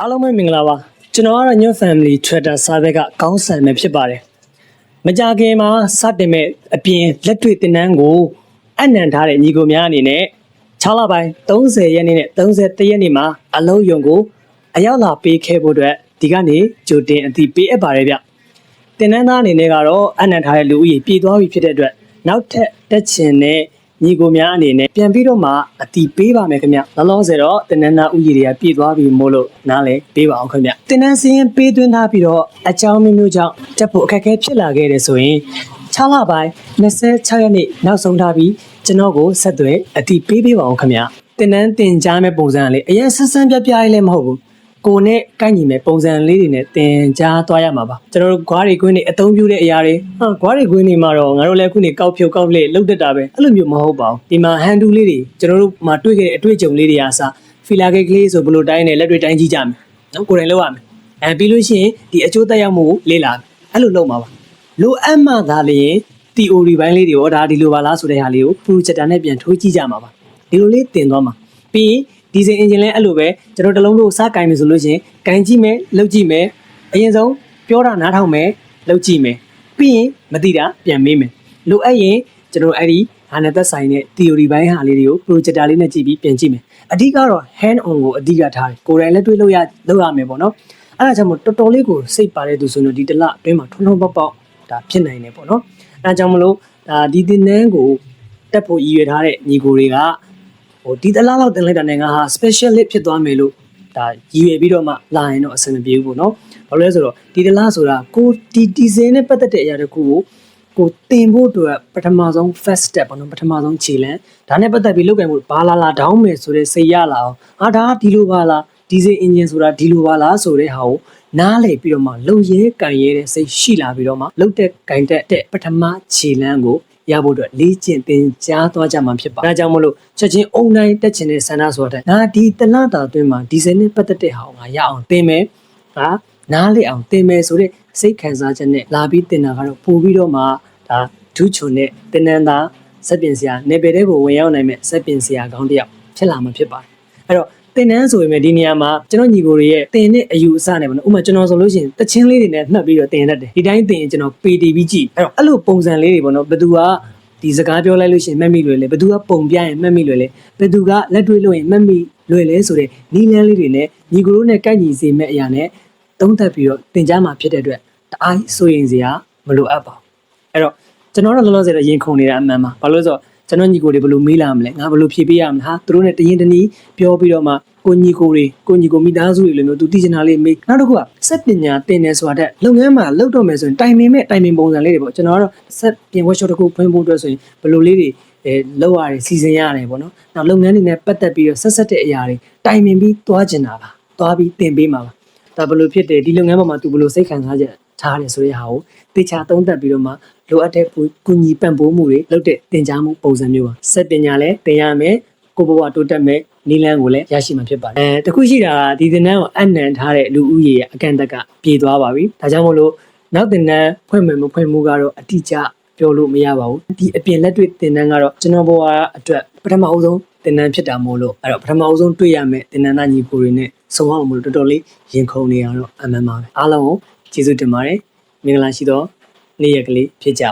အားလုံးပဲမင်္ဂလာပါကျွန်တော်ကတော့ New Family Twitter စာဘက်ကကောင်းဆန်ပဲဖြစ်ပါတယ်မကြခင်မှာစတင်မဲ့အပြင်လက်တွေ့တင်နန်းကိုအနံထားတဲ့ညီကိုများအနေနဲ့6လပိုင်း30ရက်နေ့နဲ့31ရက်နေ့မှာအလုံးယုံကိုအရောက်လာပေးခဲ့ဖို့အတွက်ဒီကနေကြိုတင်အသိပေးအပ်ပါတယ်ဗျတင်နန်းသားအနေနဲ့ကတော့အနံထားတဲ့လူဦးရေပြည်သွားပြီဖြစ်တဲ့အတွက်နောက်ထပ်တက်ချင်တဲ့ ညီကိုများအနေနဲ့ပြန်ပြီးတော့မှအတီးပေးပါမယ်ခင်ဗျလောလောဆယ်တော့တင်နန်းသားဥယျာဉ်တွေကပြည်သွားပြီမို့လို့နားလဲပေးပါအောင်ခင်ဗျတင်နန်းစင်းရင်ပေးသွင်းထားပြီးတော့အကြောင်းမျိုးမျိုးကြောင့်တက်ဖို့အခက်အခဲဖြစ်လာခဲ့တယ်ဆိုရင်6လပိုင်း26ရက်နေ့နောက်ဆုံးထားပြီးကျွန်တော်ကိုဆက်သွယ်အတီးပေးပေးပါအောင်ခင်ဗျတင်နန်းတင်ကြားမဲ့ပုံစံကလေအရင်ဆက်ဆန်းပြပြလေးလည်းမဟုတ်ဘူး ကိုနဲ့ကိုက်ညီမဲ့ပုံစံလေးတွေနဲ့တင်ကြားသွားရမှာပါကျွန်တော်တို့ဂွားတွေကွင်းတွေအသုံးပြုတဲ့အရာတွေဟာဂွားတွေကွင်းတွေမှာတော့ငါတို့လည်းခုနေကောက်ဖြုတ်ကောက်လေလုတ်တက်တာပဲအဲ့လိုမျိုးမဟုတ်ပါဘူးဒီမှာဟန်တူလေးတွေကျွန်တော်တို့မှာတွေ့ခဲ့တဲ့အတွေ့အကြုံလေးတွေအားစဖီလာကိတ်ကလေးဆိုဘယ်လိုတိုင်းနဲ့လက်တွေတိုင်းကြည့်ကြမယ်နော်ကိုယ်တိုင်လုပ်ရမယ်အဲပြီးလို့ရှိရင်ဒီအကျိုးသက်ရောက်မှုကိုလေ့လာမယ်အဲ့လိုလုပ်မှာပါလိုအပ်မှသာလျှင် theory ဘိုင်းလေးတွေရောဒါဒီလိုပါလားဆိုတဲ့ဟာလေးကို projector နဲ့ပြန်ထိုးကြည့်ကြမှာပါဒီလိုလေးတင်သွားမှာပြီးရင် ဒီဇယ်အင်ဂျင်လည်းအဲ့လိုပဲကျွန်တော်တစ်လုံးလို့စကင်မယ်ဆိုလို့ရှိရင်ကင်ကြည့်မယ်လှုပ်ကြည့်မယ်အရင်ဆုံးပြောတာနားထောင်မယ်လှုပ်ကြည့်မယ်ပြီးရင်မသိတာပြန်မေးမယ်လိုအပ်ရင်ကျွန်တော်အဲ့ဒီဟာနဲ့သက်ဆိုင်တဲ့ theory ဘိုင်းဟာလေးတွေကို projector လေးနဲ့ကြည့်ပြီးပြန်ကြည့်မယ်အဓိကတော့ hand on ကိုအဓိကထားတယ်ကိုယ်တိုင်လည်းတွေးလို့ရလုပ်ရမယ်ပေါ့နော်အဲ့ဒါကြောင့်မို့တော်တော်လေးကိုစိတ်ပါတဲ့သူဆိုရင်ဒီတစ်လအတွင်းမှာထုံထုံပေါက်ပေါက်ဒါဖြစ်နိုင်တယ်ပေါ့နော်အဲဒါကြောင့်မလို့ဒါဒီတင်နန်းကိုတက်ဖို့ရည်ရွယ်ထားတဲ့ညီကိုတွေက ဟိုဒီတလားလောက်တင်လိုက်တာနဲ့ငါဟာ specialist ဖြစ်သွားမယ်လို့ဒါရည်ရွယ်ပြီးတော့မှလာရင်တော့အဆင်မပြေဘူးပေါ့နော်ဘာလို့လဲဆိုတော့ဒီတလားဆိုတာကိုဒီဒီဇယ်နဲ့ပတ်သက်တဲ့အရာတစ်ခုကိုကိုတင်ဖို့အတွက်ပထမဆုံး first step ပေါ့နော်ပထမဆုံးခြေလမ်းဒါနဲ့ပတ်သက်ပြီးလုပ်ကင်မှုဘာလာလာဒေါင်းမယ်ဆိုတဲ့စိတ်ရလာအောင်ဟာဒါဒီလိုပါလားဒီဇယ် engine ဆိုတာဒီလိုပါလားဆိုတဲ့ဟာကိုနားလည်ပြီးတော့မှလုံရဲကန်ရဲတဲ့စိတ်ရှိလာပြီးတော့မှလုတ်တဲ့ကင်တက်တဲ့ပထမခြေလမ်းကို ရဖို့အတွက်လေ့ကျင့်သင်ကြားသွားကြမှာဖြစ်ပါဒါကြောင့်မလို့ချက်ချင်းအုံတိုင်းတက်ချင်တဲ့ဆန္ဒဆိုတဲ့ငါဒီတလတာအတွင်းမှာဒီဇယ်နဲ့ပတ်သက်တဲ့ဟာကိုငါရအောင်သင်မယ်ငါနားလေအောင်သင်မယ်ဆိုတဲ့စိတ်ခံစားချက်နဲ့လာပြီးသင်တာကတော့ပို့ပြီးတော့မှဒါဒုချွန်နဲ့တင်နန်းသာစက်ပြင်စရာနေပယ်တဲ့ကိုဝင်ရောက်နိုင်မဲ့စက်ပြင်စရာကောင်းတစ်ယောက်ဖြစ်လာမှာဖြစ်ပါတယ်အဲ့တော့ တင်နန်းဆိုရင်ဒီနေရာမှာကျွန်တော်ညီကိုတွေရဲ့တင်တဲ့အယူအဆနဲ့ပေါ့နော်ဥပမာကျွန်တော်ဆိုလို့ရှိရင်တချင်းလေးတွေနဲ့နှက်ပြီးတော့တင်တတ်တယ်ဒီတိုင်းတင်ရင်ကျွန်တော် PTV ကြည့်အဲ့တော့အဲ့လိုပုံစံလေးတွေပေါ့နော်ဘယ်သူကဒီစကားပြောလိုက်လို့ရှိရင်မှတ်မိလွယ်လေဘယ်သူကပုံပြရင်မှတ်မိလွယ်လေဘယ်သူကလက်တွေ့လို့ရင်မှတ်မိလွယ်လေဆိုတဲ့နီးလန်းလေးတွေနဲ့ညီကိုတို့နဲ့ကိုက်ညီစေမဲ့အရာနဲ့သုံးသပ်ပြီးတော့တင် जा မှာဖြစ်တဲ့အတွက်တအားစိုးရင်စရာမလိုအပ်ပါဘူးအဲ့တော့ကျွန်တော်တို့လောလောဆယ်တော့ရင်ခုန်နေတာအမှန်ပါဘာလို့လဲဆိုတော့ ကျွန်တော်ညီကိုတွေဘယ်လိုမေးလာမလဲငါဘယ်လိုဖြေပေးရမလဲဟာသူတို့နဲ့တရင်တနည်းပြောပြီးတော့မှကိုညီကိုတွေကိုညီကိုမိသားစုတွေလိုမျိုးသူသိချင်တာလေးမေးနောက်တစ်ခုကစက်ပညာတင်နေဆိုတာတဲ့လုပ်ငန်းမှာလုပ်တော့မယ်ဆိုရင်တိုင်ပင်မဲ့တိုင်ပင်ပုံစံလေးတွေပေါ့ကျွန်တော်ကတော့စက်ပြင် workshop တစ်ခုဖွင့်ဖို့အတွက်ဆိုရင်ဘယ်လိုလေးတွေအဲလောက်ရတယ်စီစဉ်ရတယ်ပေါ့နော်နောက်လုပ်ငန်းတွေနဲ့ပတ်သက်ပြီးတော့ဆက်ဆက်တဲ့အရာတွေတိုင်ပင်ပြီးသွားကျင်တာပါသွားပြီးတင်ပေးမှာပါဒါဘယ်လိုဖြစ်တယ်ဒီလုပ်ငန်းပေါ်မှာသူဘယ်လိုစိတ်ခံစားချက် ထားတယ်ဆိုတဲ့ဟာကိုတေချာသုံးသပ်ပြီးတော့မှလိုအပ်တဲ့ကုညီပံ့ပိုးမှုတွေလုပ်တဲ့တင် जा မှုပုံစံမျိုးပါစက်ပညာလည်းတင်ရမယ်ကိုဘဝတိုးတက်မဲ့နီလန်းကိုလည်းရရှိမှာဖြစ်ပါတယ်အဲတခုရှိတာကဒီတင်နန်းကိုအနံထားတဲ့လူဦးရေရဲ့အကန့်အသတ်ကပြေသွားပါပြီဒါကြောင့်မို့လို့နောက်တင်နန်းဖွင့်မယ်မဖွင့်မှုကတော့အတိအကျပြောလို့မရပါဘူးဒီအပြင်လက်တွေ့တင်နန်းကတော့ကျွန်တော်ဘဝအတွက်ပထမအဦးဆုံးတင်နန်းဖြစ်တာမို့လို့အဲ့တော့ပထမအဦးဆုံးတွေ့ရမယ်တင်နန်းသားညီကိုတွေနဲ့ဆုံအောင်မို့လို့တော်တော်လေးရင်ခုန်နေရတော့အမှန်ပါပဲအားလုံးကို ကျေးဇူးတင်ပါတယ်မင်္ဂလာရှိသောနေ့ရက်ကလေးဖြစ်ကြပါ